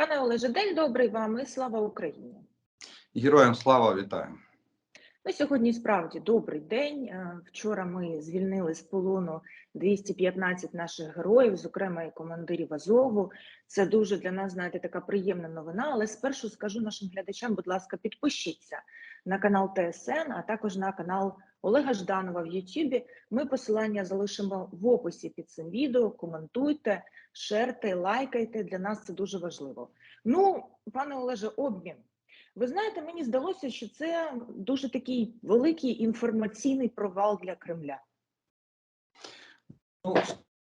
Пане Олеже, день добрий вам і слава Україні. Героям слава вітаю. Ну, сьогодні справді добрий день. Е, Вчора ми звільнили з полону 215 наших героїв, зокрема і командирів Азову. Це дуже для нас, знаєте, така приємна новина. Але спершу скажу нашим глядачам, будь ласка, підпишіться на канал ТСН, а також на канал Олега Жданова в Ютубі. Ми посилання залишимо в описі під цим відео. Коментуйте, шерте, лайкайте. Для нас це дуже важливо. Ну, пане Олеже, обмін. Ви знаєте, мені здалося, що це дуже такий великий інформаційний провал для Кремля. Ну,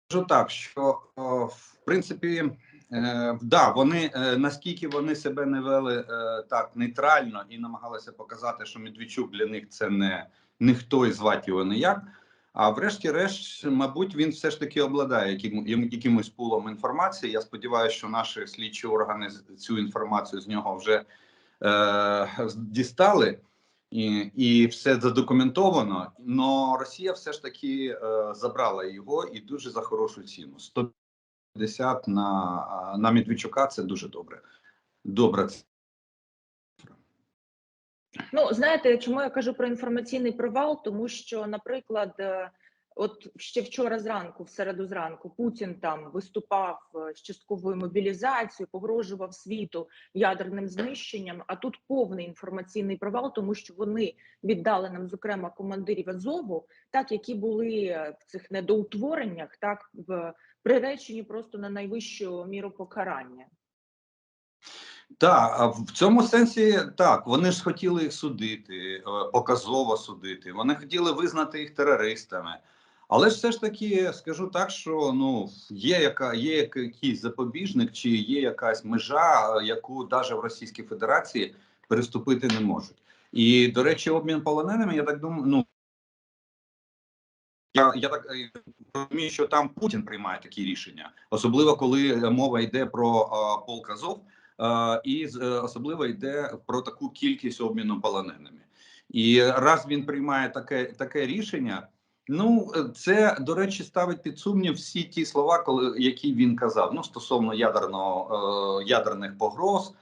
скажу так, що о, в принципі, е, да, вони е, наскільки вони себе не вели е, так нейтрально і намагалися показати, що Медведчук для них це не ніхто і звати його ніяк. А врешті-решт, мабуть, він все ж таки обладає яким, якимось пулом інформації. Я сподіваюся, що наші слідчі органи цю інформацію з нього вже е, дістали. І, і все задокументовано. Но Росія все ж таки е, забрала його і дуже за хорошу ціну. 150 на, на Медведчука це дуже добре. Добре. Ну, знаєте, чому я кажу про інформаційний провал? Тому що, наприклад, е, от ще вчора зранку, в середу зранку, Путін там виступав е, з частковою мобілізацією, погрожував світу ядерним знищенням. А тут повний інформаційний провал, тому що вони віддали нам, зокрема, командирів Азову, так які були е, в цих недоутвореннях, так в приречені просто на найвищу міру покарання. Так, в цьому сенсі так. Вони ж хотіли їх судити, е, показово судити. Вони хотіли визнати їх терористами. Але ж все ж таки скажу так, що ну є яка є якийсь запобіжник, чи є якась межа, яку навіть в Російській Федерації переступити не можуть. І до речі, обмін полоненими, я так думаю, ну я, я так е, розумію, що там Путін приймає такі рішення, особливо коли мова йде про е, полк Азов, і е, особливо йде про таку кількість обміну полоненими. І раз він приймає таке, таке рішення. Ну, е, це до речі, ставить під сумнів всі ті слова, коли які він казав. Ну, стосовно ядерного е, ядерних погроз.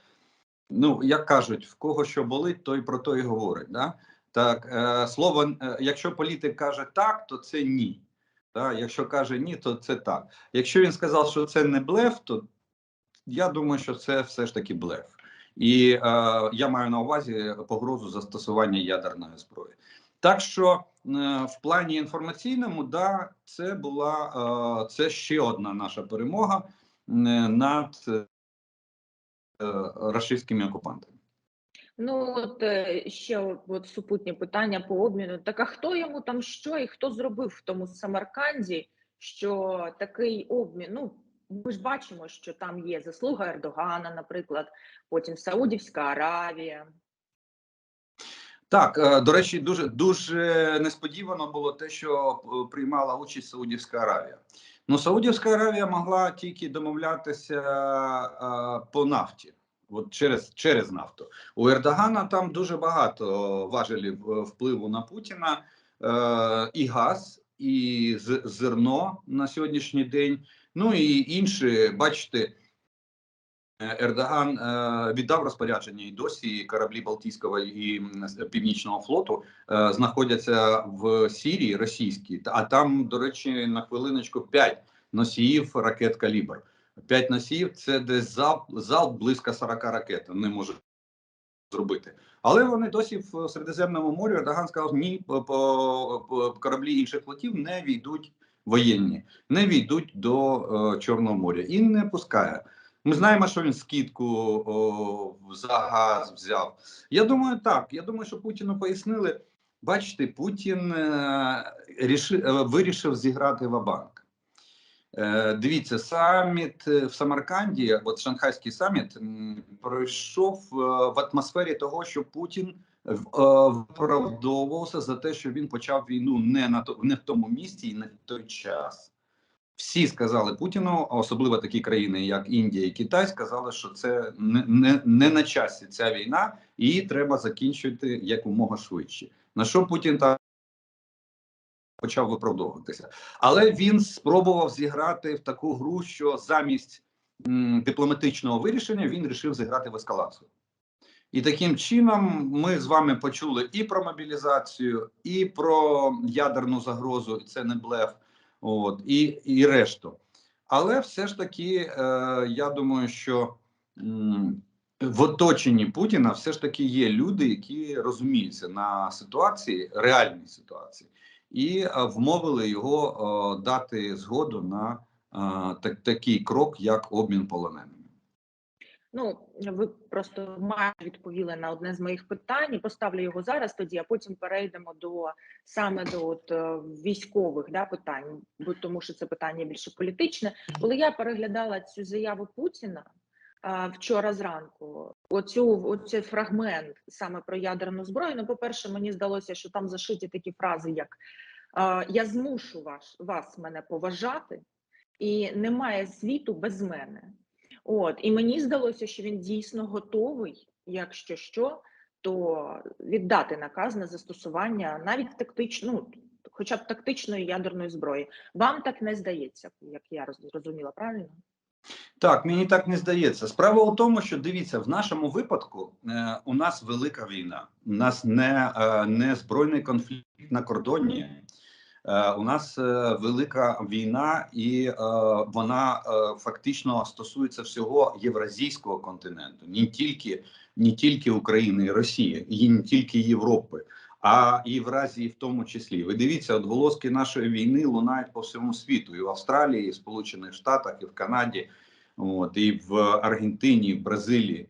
Ну, як кажуть, в кого що болить, той про то і говорить. Да? Так, е, слово, е, якщо політик каже так, то це ні. Да? Якщо каже ні, то це так. Якщо він сказав, що це не блеф, то я думаю, що це все ж таки блеф. І е, я маю на увазі погрозу застосування ядерної зброї. Так що е, в плані інформаційному, да, це була е, це ще одна наша перемога над е, рашистськими окупантами. Ну от е, ще от супутнє питання по обміну. Так а хто йому там що і хто зробив в тому Самарканді, що такий обмін? Ну ми ж бачимо, що там є заслуга Ердогана, наприклад, потім Саудівська Аравія. Так, е, до речі, дуже дуже несподівано було те, що е, приймала участь Саудівська Аравія. Ну, Саудівська Аравія могла тільки домовлятися е, по нафті, от через, через нафту. У Ердогана там дуже багато важелів впливу на Путіна, і газ, і зерно на сьогоднішній день. Ну і інші, бачите. Е, Ердоган е, віддав розпорядження і досі кораблі Балтійського і Північного флоту е, знаходяться в Сірії російській, а там, до речі, на хвилиночку 5 носіїв ракет калібр. 5 носіїв це десь залп, залп близько 40 ракет. Не може зробити. Але вони досі в Середземному морі. Ердоган сказав, ні, по, по, по кораблі інших флотів не війдуть воєнні, не війдуть до е, Чорного моря і не пускає. Ми знаємо, що він скидку о, за газ взяв. Я думаю, так. Я думаю, що Путіну пояснили. Бачите, Путін е, ріши, е, вирішив зіграти в-банк. Е, дивіться, саміт е, в Самарканді, от Шанхайський саміт, пройшов е, в атмосфері того, що Путін виправдовувався за те, що він почав війну не на то, не в тому місці і не в той час. Всі сказали Путіну, особливо такі країни, як Індія і Китай, сказали, що це не, не, не на часі ця війна, і її треба закінчити якомога швидше. На що Путін так почав виправдовуватися, але він спробував зіграти в таку гру, що замість м, дипломатичного вирішення він вирішив зіграти в ескалацію. І таким чином ми з вами почули і про мобілізацію, і про ядерну загрозу, і це не блеф, от, і, і решту. Але все ж таки, е, я думаю, що в оточенні Путіна все ж таки є люди, які розуміються на ситуації, реальній ситуації, і е, вмовили його е, дати згоду на е, так, такий крок, як обмін полоненими. Ну, ви просто майже відповіли на одне з моїх питань. Поставлю його зараз тоді, а потім перейдемо до саме до от, е, військових да, питань, бо тому що це питання більше політичне. Коли я переглядала цю заяву Путіна вчора зранку, оцю оцей фрагмент саме про ядерну зброю. Ну, по-перше, мені здалося, що там зашиті такі фрази, як я змушу вас, вас мене поважати, і немає світу без мене. От і мені здалося, що він дійсно готовий, якщо що, то віддати наказ на застосування навіть тактично, ну, хоча б тактичної ядерної зброї. Вам так не здається, як я роз- зрозуміла, правильно? Так, мені так не здається. Справа у тому, що дивіться, в нашому випадку е, у нас велика війна. У нас не, е, не збройний конфлікт на кордоні. Е, у нас е, велика війна, і е, вона фактично стосується всього євразійського континенту, не тільки, не тільки України і Росії, і не тільки Європи, а Євразії в тому числі. Ви дивіться, отголоски нашої війни лунають по всьому світу, і в Австралії, і в Сполучених Штатах, і в Канаді, от, і в Аргентині, і в Бразилії.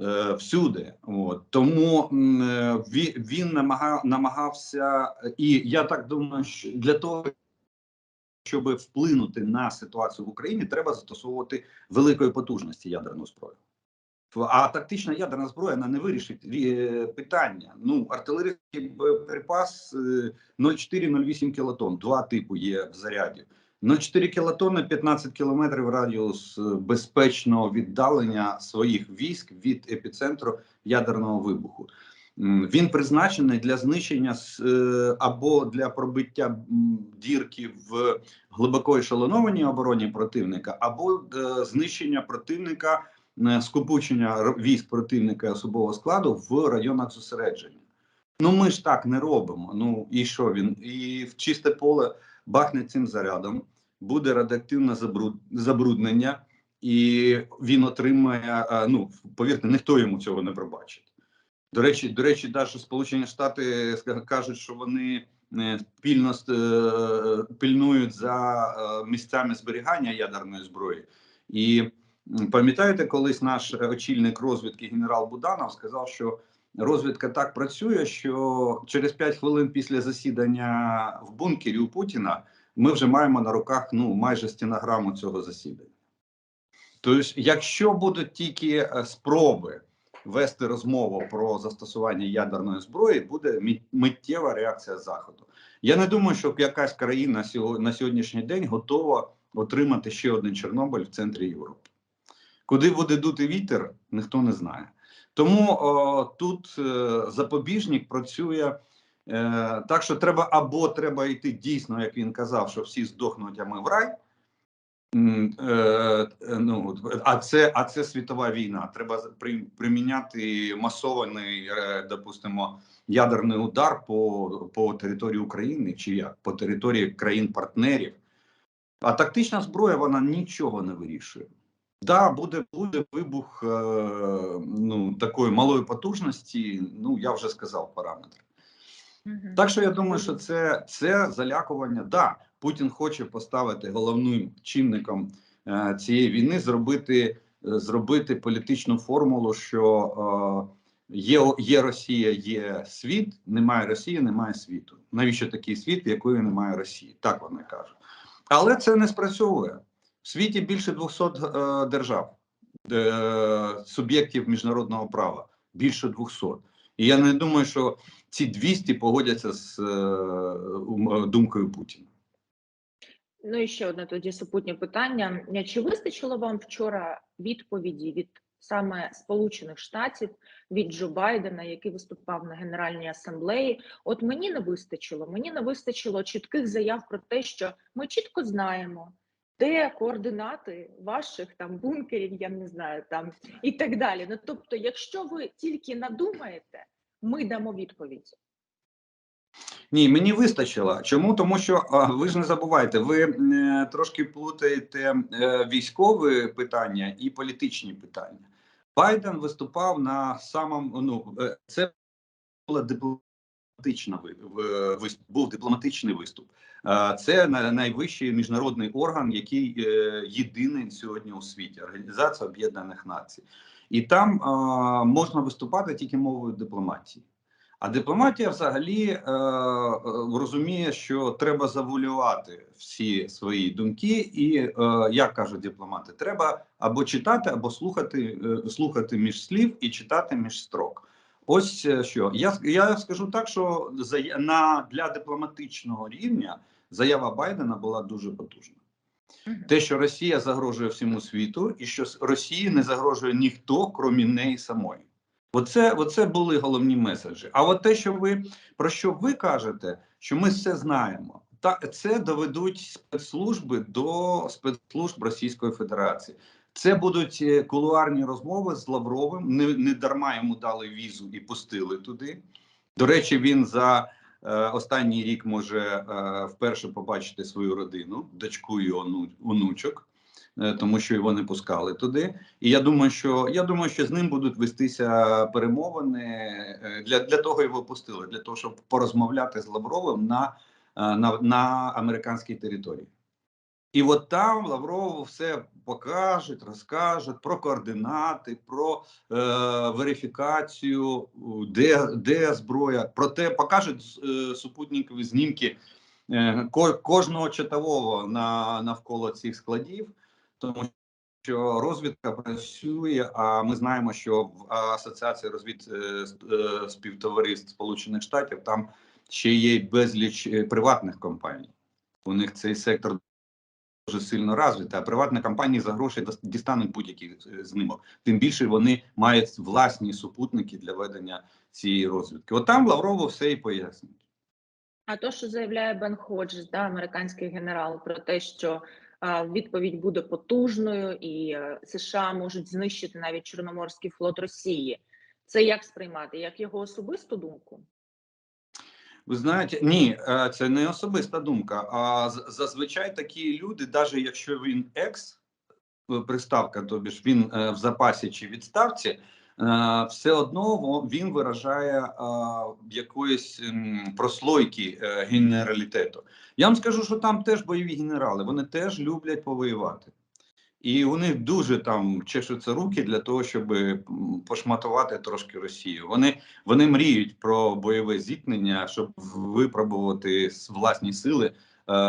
Е, Всюди, от тому е, він, він намагав, намагався, і я так думаю, що для того, щоб вплинути на ситуацію в Україні, треба застосовувати великої потужності ядерну зброю. А тактична ядерна зброя вона не вирішить е, питання. Ну, артилерійський боєприпас е, 0,4-0,8 кілотон. Два типу є в заряді. 0,4 кілотонни, 15 кілометрів радіус е, безпечного віддалення своїх військ від епіцентру ядерного вибуху. Він призначений для знищення е, або для пробиття дірки в глибоко ешелонованій обороні противника, або е, знищення противника скупучення військ противника особового складу в районах зосередження. Ну ми ж так не робимо. Ну і що він? І в чисте поле бахне цим зарядом, буде радіоактивне забруднення, і він отримає. е, Ну повірте, ніхто йому цього не пробачить. До речі, до речі, навіть Сполучені Штати кажуть, що вони е, пільно е, пильнують за місцями зберігання ядерної зброї. І пам'ятаєте, колись наш очільник розвідки генерал Буданов сказав, що розвідка так працює, що через 5 хвилин після засідання в бункері у Путіна ми вже маємо на руках ну майже стенограму цього засідання. Тобто, якщо будуть тільки е, спроби вести розмову про застосування ядерної зброї, буде миттєва реакція заходу. Я не думаю, що якась країна на сьогоднішній день готова отримати ще один Чорнобиль в центрі Європи. Куди буде дути вітер, ніхто не знає. Тому о, тут е, запобіжник працює так, що треба або треба йти дійсно, як він казав, що всі здохнуть, а ми в рай. Е, е, ну, а це а це світова війна. Треба приміняти масований, е, допустимо, ядерний удар по, по території України чи як по території країн-партнерів. А тактична зброя вона нічого не вирішує. Да, буде буде вибух е, ну такої малої потужності. Ну я вже сказав параметр. Так що я думаю, що це, це залякування. Да, Путін хоче поставити головним чинником е, цієї війни, зробити, е, зробити політичну формулу, що е, є, є Росія, є світ, немає Росії, немає світу. Навіщо такий світ, в якої немає Росії? Так вони кажуть. Але це не спрацьовує. В світі більше 200 е, держав, е, суб'єктів міжнародного права. Більше 200. І я не думаю, що ці 200 погодяться з е, думкою Путіна. Ну і ще одне тоді супутнє питання. Е, Чи вистачило вам вчора відповіді від саме Сполучених Штатів, від Джо Байдена, який виступав на Генеральній асамблеї? От мені не вистачило. Мені не вистачило чітких заяв про те, що ми чітко знаємо, де координати ваших там бункерів, я не знаю, там і так далі. Ну тобто, якщо ви тільки надумаєте, ми дамо відповідь. Ні, мені вистачило. Чому? Тому що а, ви ж не забувайте, ви е, трошки плутаєте е, військові питання і політичні питання. Байден виступав на самому ну е, це була дипломатична ви- був дипломатичний виступ. Це на- найвищий міжнародний орган, який е, єдиний сьогодні у світі Організація Об'єднаних Націй, і там е, можна виступати тільки мовою дипломатії. А дипломатія взагалі е, е, розуміє, що треба завуалювати всі свої думки, і е, як кажуть дипломати, треба або читати, або слухати, е, слухати між слів і читати між строк. Ось е, що я я скажу так, що зая- на для дипломатичного рівня заява Байдена була дуже потужна. Те, що Росія загрожує всьому світу, і що Росії не загрожує ніхто, крім неї самої. Оце, оце були головні меседжі. А от те, що ви про що ви кажете, що ми все знаємо, та це доведуть спецслужби до спецслужб Російської Федерації. Це будуть е, кулуарні розмови з Лавровим. Не, не дарма йому дали візу і пустили туди. До речі, він за останній рік може е, вперше побачити свою родину, дочку і ону, онучок, е, тому що його не пускали туди. І я думаю, що я думаю, що з ним будуть вестися перемовини е, для, для того його пустили, для того, щоб порозмовляти з Лавровим на, е, на, на американській території. І от там Лавров все покажуть, розкажуть про координати, про е, верифікацію, де, де зброя, про те, покажуть е, супутникові знімки е, кожного чатового на, навколо цих складів, тому що розвідка працює. А ми знаємо, що в Асоціації розвід е, е, співтовариств Сполучених Штатів там ще є безліч е, приватних компаній. У них цей сектор дуже сильно розвитий, а приватні компанії за гроші дістануть будь-який е, знімок. Тим більше вони мають власні супутники для ведення цієї розвідки. От там Лаврову все і пояснюють. А то, що заявляє Бен Ходжес, да, американський генерал, про те, що а, відповідь буде потужною, і е, США можуть знищити навіть Чорноморський флот Росії. Це як сприймати? Як його особисту думку? Ви знаєте, ні, е, це не особиста думка. А зазвичай такі люди, навіть якщо він екс е, приставка, тобі ж він е, в запасі чи відставці, все одно він виражає якоїсь прослойки генералітету. Я вам скажу, що там теж бойові генерали, вони теж люблять повоювати. І них дуже там чешуться руки для того, щоб пошматувати трошки Росію. Вони вони мріють про бойове зіткнення, щоб випробувати власні сили е,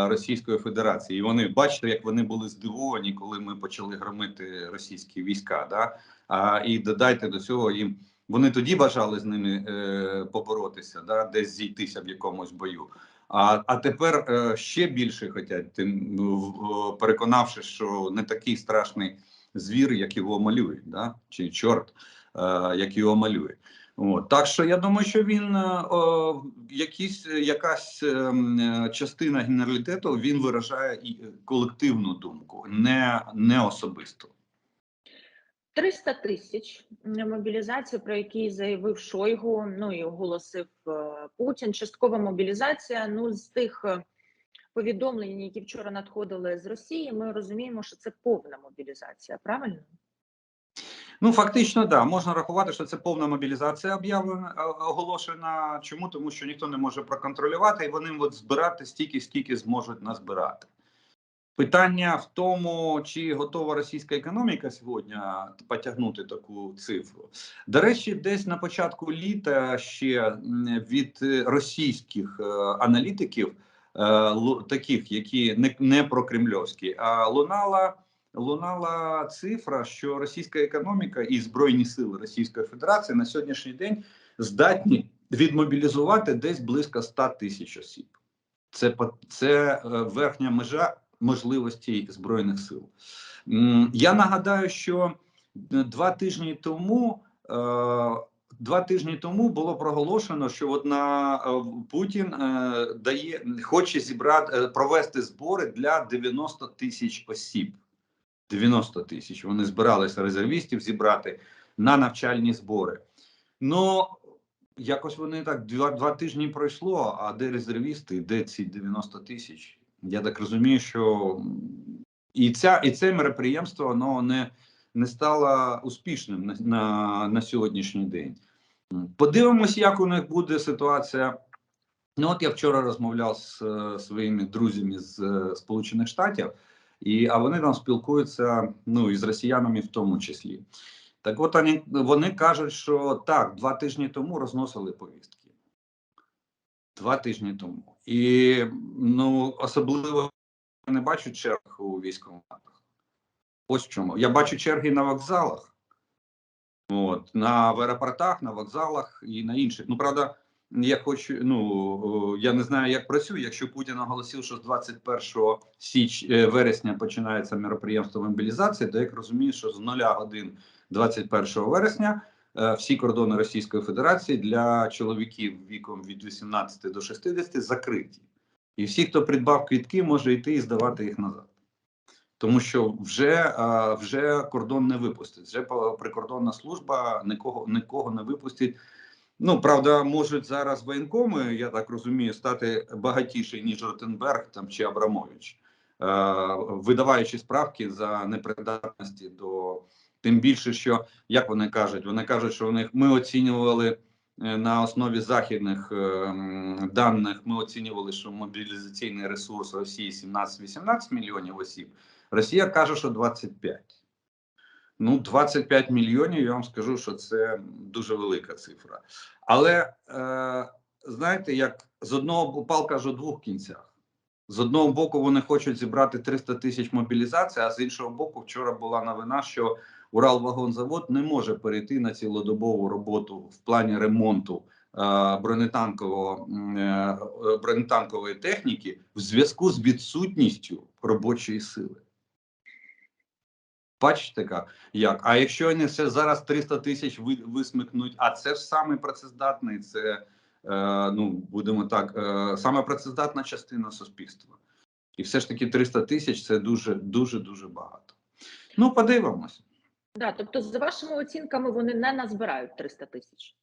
Російської Федерації. І вони бачите, як вони були здивовані, коли ми почали громити російські війська. Да? А, і додайте до цього їм. Вони тоді бажали з ними е, поборотися, да, десь зійтися в якомусь бою. А, а тепер е, ще більше хочуть, тим ну, в- переконавши, що не такий страшний звір, як його малюють, да? чи чорт, е, як його малює. От. Так що я думаю, що він е, о, якісь, якась е, е, частина генералітету він виражає е, колективну думку, не, не особисту. 300 тисяч м, мобілізації, про які заявив Шойгу, ну і оголосив е, Путін. Часткова мобілізація. Ну з тих е, повідомлень, які вчора надходили з Росії, ми розуміємо, що це повна мобілізація. Правильно? Ну, фактично, да, можна рахувати, що це повна мобілізація об'явлена е, оголошена. Чому? Тому що ніхто не може проконтролювати, і вони от збирати стільки, скільки зможуть назбирати. Питання в тому, чи готова російська економіка сьогодні потягнути таку цифру. До речі, десь на початку літа ще від російських е, аналітиків, е, таких, які не, не прокремльовські, а лунала лунала цифра, що російська економіка і збройні сили Російської Федерації на сьогоднішній день здатні відмобілізувати десь близько 100 тисяч осіб. Це це е, верхня межа можливостей збройних сил. Я нагадаю, що е, два тижні тому е, два тижні тому було проголошено, що от на е, Путін дає хоче зібрати провести збори для 90 тисяч осіб. 90 тисяч. Вони збиралися резервістів зібрати на навчальні збори. Ну якось вони так два, два тижні пройшло. А де резервісти, де ці 90 тисяч? Я так розумію, що і ця і це мероприємство воно не, не стало успішним на, на, на сьогоднішній день. Подивимось, як у них буде ситуація. Ну, от я вчора розмовляв з своїми друзями з Сполучених Штатів, і а вони там спілкуються ну і росіянами в тому числі. Так, от вони, вони кажуть, що так, два тижні тому розносили повістки. Два тижні тому. І ну, особливо не бачу черг у військкоматах. Ось чому. Я бачу черги на вокзалах, от, на в аеропортах, на вокзалах і на інших. Ну, правда, я хочу, ну я не знаю, як працює. Якщо Путін оголосив, що з 21 січ е, вересня починається мероприємство мобілізації, то я розумію, що з 0 годин 21 вересня всі кордони Російської Федерації для чоловіків віком від 18 до 60 закриті. І всі, хто придбав квітки, може йти і здавати їх назад. Тому що вже, е, вже кордон не випустить. Вже прикордонна служба нікого, нікого не випустить. Ну, правда, можуть зараз воєнкоми, я так розумію, стати багатіші, ніж Ротенберг там чи Абрамович, е, видаваючи справки за непридатності до тим більше, що як вони кажуть, вони кажуть, що них ми оцінювали е, на основі західних е, даних. Ми оцінювали, що мобілізаційний ресурс Росії 17-18 мільйонів осіб. Росія каже, що 25. Ну, 25 мільйонів. Я вам скажу, що це дуже велика цифра. Але е, знаєте, як з одного палка ж у двох кінцях. З одного боку, вони хочуть зібрати 300 тисяч мобілізацій, а з іншого боку, вчора була новина, що Уралвагонзавод не може перейти на цілодобову роботу в плані ремонту е, е, е, бронетанкової техніки в зв'язку з відсутністю робочої сили. Бачите, як? А якщо вони все зараз 300 тисяч висмикнуть, а це ж саме працездатний, це ну будемо так, саме працездатна частина суспільства. І все ж таки 300 тисяч це дуже дуже дуже багато. Ну, подивимось. Да, тобто, за вашими оцінками, вони не назбирають 300 тисяч.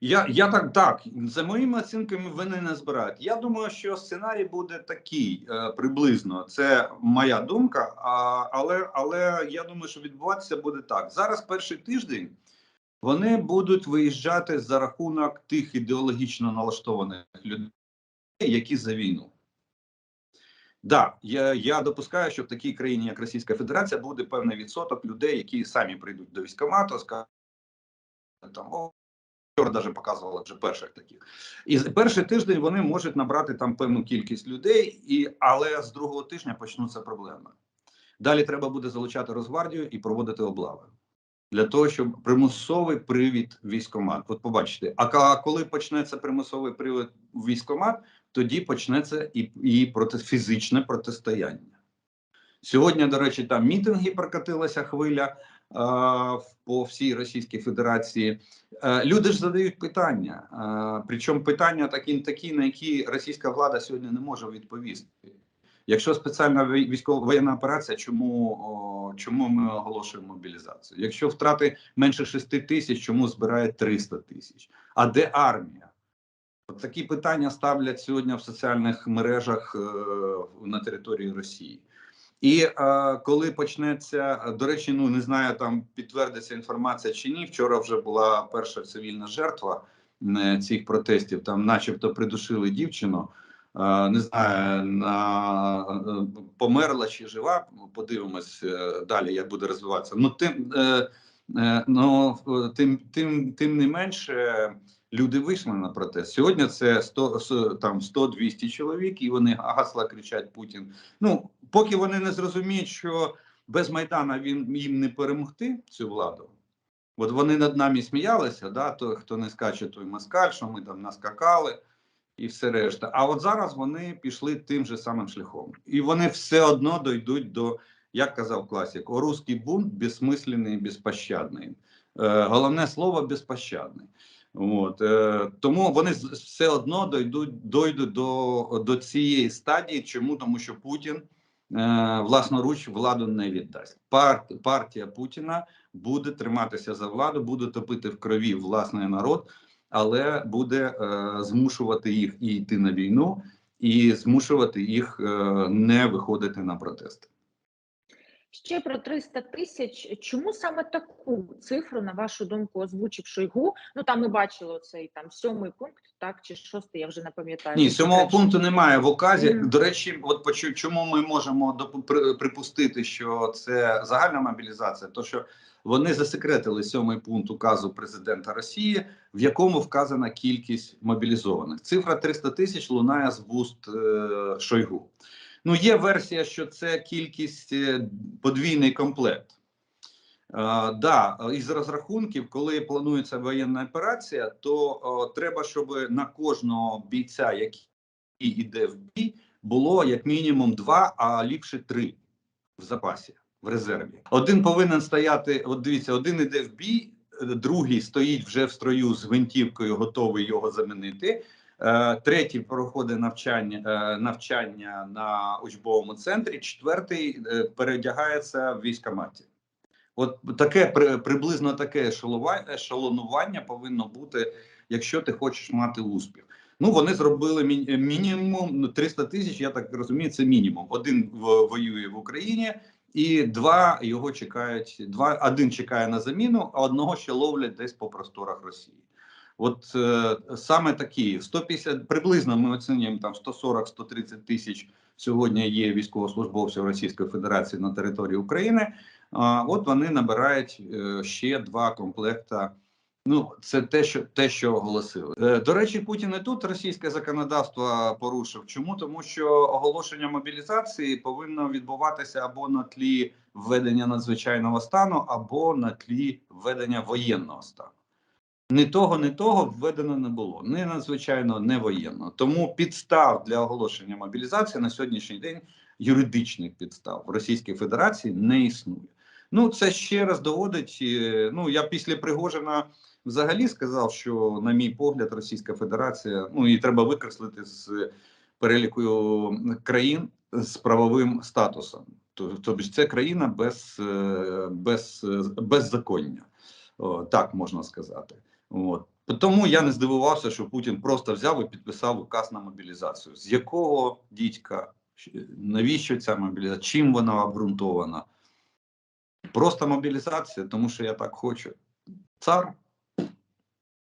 Я, я так, так, за моїми оцінками, вони не збирають. Я думаю, що сценарій буде такий е, приблизно. Це моя думка. А, але, але я думаю, що відбуватися буде так. Зараз перший тиждень вони будуть виїжджати за рахунок тих ідеологічно налаштованих людей, які за війну. Да, я, я допускаю, що в такій країні, як Російська Федерація, буде певний відсоток людей, які самі прийдуть до військкомату, скажуть там о, вчора навіть показували вже перших таких. І перший тиждень вони можуть набрати там певну кількість людей, і але з другого тижня почнуться проблеми. Далі треба буде залучати Росгвардію і проводити облави для того, щоб примусовий привід військомат. От побачите, а коли почнеться примусовий привід військомат, тоді почнеться і, і проти фізичне протистояння. Сьогодні, до речі, там мітинги прокатилася хвиля а, по всій Російській Федерації. Е, Люди ж задають питання, е, причому питання такі, такі, на які російська влада сьогодні не може відповісти. Якщо спеціальна військова воєнна операція, чому, о, чому ми оголошуємо мобілізацію? Якщо втрати менше 6 тисяч, чому збирає 300 тисяч? А де армія? От такі питання ставлять сьогодні в соціальних мережах е, на території Росії. І е, коли почнеться, до речі, ну не знаю, там підтвердиться інформація чи ні. Вчора вже була перша цивільна жертва е, цих протестів. Там, начебто, придушили дівчину. Е, не знаю, на, е, померла чи жива. Подивимось далі, як буде розвиватися. Ну тим, е, е, ну, тим, тим, тим не менше. Люди вийшли на протест. Сьогодні це 100, с- там 100-200 чоловік, і вони гасла кричать Путін. Ну, поки вони не зрозуміють, що без Майдана він їм не перемогти цю владу. От вони над нами сміялися, да, то хто не скаче, той москаль, що ми там наскакали і все решта. А от зараз вони пішли тим же самим шляхом. І вони все одно дойдуть до, як казав класик, о русський бунт безсмисленний безпощадний. Е, головне слово безпощадний. От, е, тому вони все одно дойдуть, дойдуть до, до цієї стадії. Чому? Тому що Путін е, власноруч владу не віддасть. Пар, партія Путіна буде триматися за владу, буде топити в крові власний народ, але буде е, змушувати їх і йти на війну, і змушувати їх е, не виходити на протести. Ще про 300 тисяч. Чому саме таку цифру, на вашу думку, озвучив Шойгу? Ну там ми бачили цей там сьомий пункт, так чи шостий, я вже не пам'ятаю. Ні, сьомого пункту немає в указі. Мгм. До речі, от почу- чому ми можемо припустити, що це загальна мобілізація, то що вони засекретили сьомий пункт указу президента Росії, в якому вказана кількість мобілізованих. Цифра 300 тисяч лунає з вуст е, Шойгу. Ну, є версія, що це кількість е, подвійний комплект. Е, да, із розрахунків, коли планується воєнна операція, то е, треба, щоб на кожного бійця, який йде в бій, було як мінімум два, а ліпше три в запасі в резерві. Один повинен стояти. От дивіться, один іде в бій, е, другий стоїть вже в строю з гвинтівкою, готовий його замінити. Е, Третій проходить навчання е, навчання на учбовому центрі. Четвертий е, переодягається в військкоматі. От таке при- приблизно таке ешелонування повинно бути, якщо ти хочеш мати успіх. Ну вони зробили мінімум ну, 300 тисяч. Я так розумію, це мінімум. Один воює в Україні, і два його чекають. Два один чекає на заміну, а одного ще ловлять десь по просторах Росії. От е, саме такі 150, приблизно ми оцінюємо там 140-130 тисяч сьогодні є військовослужбовців Російської Федерації на території України. А от вони набирають е, ще два комплекта. Ну, це те, що те, що оголосили. Е, До речі, Путін і тут російське законодавство порушив. Чому? Тому що оголошення мобілізації повинно відбуватися або на тлі введення надзвичайного стану, або на тлі введення воєнного стану. Ні того, ні того введено не було. Ні надзвичайно, не воєнно. Тому підстав для оголошення мобілізації на сьогоднішній день юридичних підстав в Російській Федерації не існує. Ну це ще раз доводить. е, Ну я після Пригожина взагалі сказав, що, на мій погляд, Російська Федерація ну і треба викреслити з переліку країн з правовим статусом. Тобто це країна без, е, без, е, беззаконня, О, так можна сказати. От. Тому я не здивувався, що Путін просто взяв і підписав указ на мобілізацію. З якого дідька, навіщо ця мобілізація? Чим вона обґрунтована? Просто мобілізація, тому що я так хочу. Цар.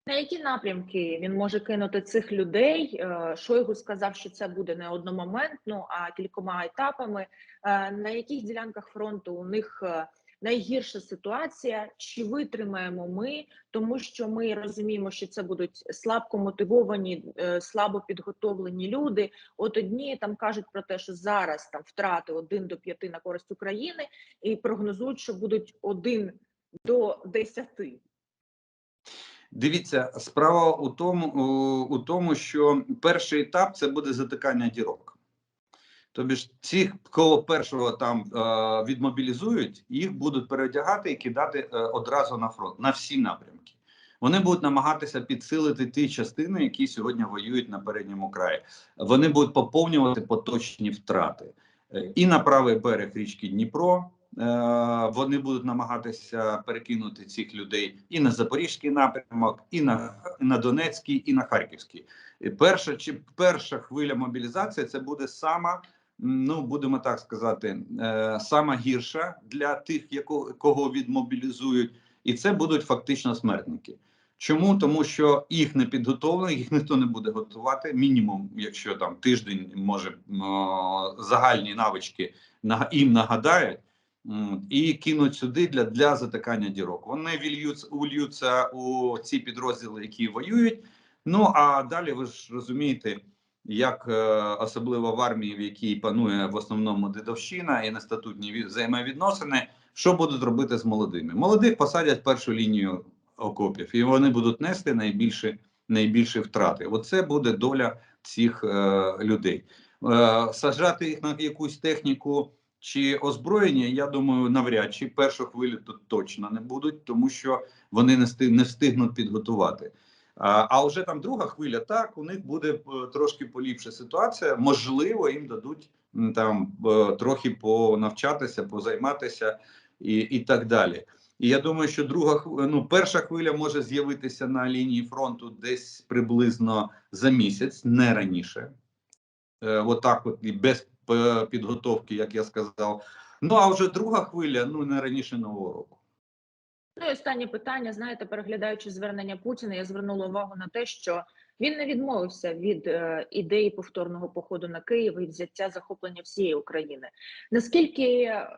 На які напрямки він може кинути цих людей? Е, Шойгу сказав, що це буде не одномоментно, а кількома етапами. Е, На яких ділянках фронту у них е, найгірша ситуація? Чи витримаємо ми? Тому що ми розуміємо, що це будуть слабко мотивовані, е, слабо підготовлені люди. От одні там кажуть про те, що зараз там втрати 1 до 5 на користь України, і прогнозують, що будуть 1 до 10. Дивіться, справа у тому, у, у тому, що перший етап це буде затикання дірок. Тобі ж ці, кого першого там е, відмобілізують, їх будуть переодягати і кидати е, одразу на фронт на всі напрямки. Вони будуть намагатися підсилити ті частини, які сьогодні воюють на передньому краї. Вони будуть поповнювати поточні втрати Е, і на правий берег річки Дніпро. Вони будуть намагатися перекинути цих людей і на Запорізький напрямок, і на, і на Донецький, і на Харківський. І перша чи перша хвиля мобілізації це буде сама, ну будемо так сказати, е, сама гірша для тих, якого кого відмобілізують, і це будуть фактично смертники. Чому? Тому що їх не підготовлено, їх ніхто не буде готувати. Мінімум, якщо там тиждень може о, загальні навички їм нагадають. І кинуть сюди для, для затикання дірок. Вони вільються, ульються у ці підрозділи, які воюють. Ну а далі ви ж розумієте, як е, особливо в армії, в якій панує в основному дедовщина і нестатутні ві- взаємовідносини, що будуть робити з молодими? Молодих посадять першу лінію окопів, і вони будуть нести найбільші, найбільші втрати. Оце буде доля цих е, людей. Е, саджати їх на якусь техніку Чи озброєння, я думаю, навряд чи першу хвилю тут точно не будуть, тому що вони не встигнуть підготувати. А, вже там друга хвиля, так у них буде е, трошки поліпша ситуація. Можливо, їм дадуть там е, трохи понавчатися, позайматися і, і так далі. І я думаю, що друга ну, перша хвиля може з'явитися на лінії фронту десь приблизно за місяць, не раніше. Е, отак, от і без підготовки, як я сказав. Ну а вже друга хвиля, ну не раніше нового року. Ну і останнє питання. Знаєте, переглядаючи звернення Путіна, я звернула увагу на те, що він не відмовився від е, ідеї повторного походу на Київ і взяття захоплення всієї України. Наскільки е,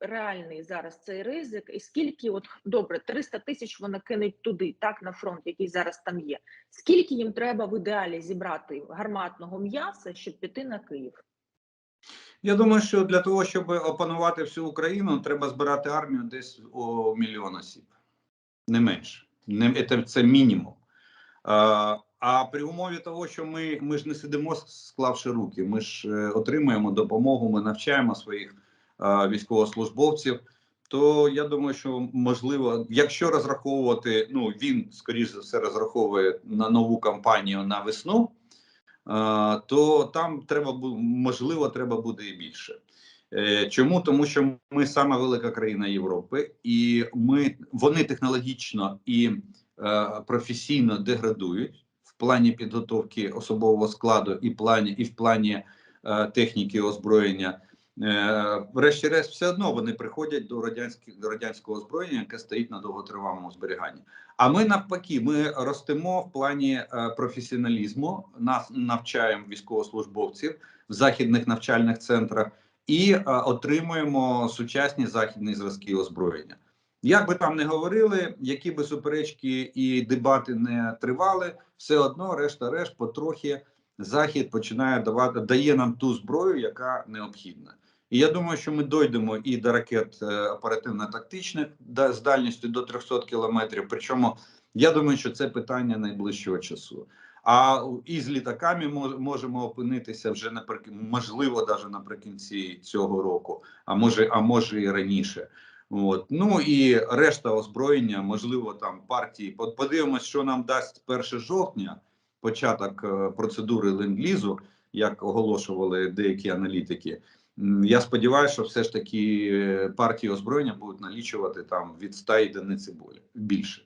реальний зараз цей ризик, і скільки, от добре, 300 тисяч вони кинуть туди, так на фронт, який зараз там є. Скільки їм треба в ідеалі зібрати гарматного м'яса, щоб піти на Київ? Я думаю, що для того, щоб опанувати всю Україну, треба збирати армію десь о мільйон осіб, не менше. Не це, мінімум. А, а при умові того, що ми, ми ж не сидимо, склавши руки, ми ж е, отримуємо допомогу, ми навчаємо своїх е, військовослужбовців. То я думаю, що можливо, якщо розраховувати, ну він скоріш за все розраховує на нову кампанію на весну. То там треба можливо треба буде і більше. Е, Чому? Тому що ми сама велика країна Європи, і ми вони технологічно і е, професійно деградують в плані підготовки особового складу, і плані, і в плані е, техніки озброєння. Е, Врешті-решт, все одно вони приходять до радянських до радянського озброєння, яке стоїть на довготривалому зберіганні. А ми навпаки, ми ростемо в плані е, професіоналізму, нас навчаємо військовослужбовців в західних навчальних центрах і е, отримуємо сучасні західні зразки озброєння. Як би там не говорили, які би суперечки і дебати не тривали, все одно, решта-решт, потрохи захід починає давати дає нам ту зброю, яка необхідна. І я думаю, що ми дійдемо і до ракет е, оперативно-тактичних з дальністю до 300 кілометрів. Причому я думаю, що це питання найближчого часу. А і з літаками можемо опинитися вже наприк... можливо, навіть наприкінці цього року, а може, а може і раніше. От. Ну і решта озброєння, можливо, там партії. Подивимось, що нам дасть 1 жовтня, початок е, процедури ленд-лізу, як оголошували деякі аналітики. Я сподіваюся, що все ж таки е, партії озброєння будуть налічувати там від 100 єдиниць болі- більше.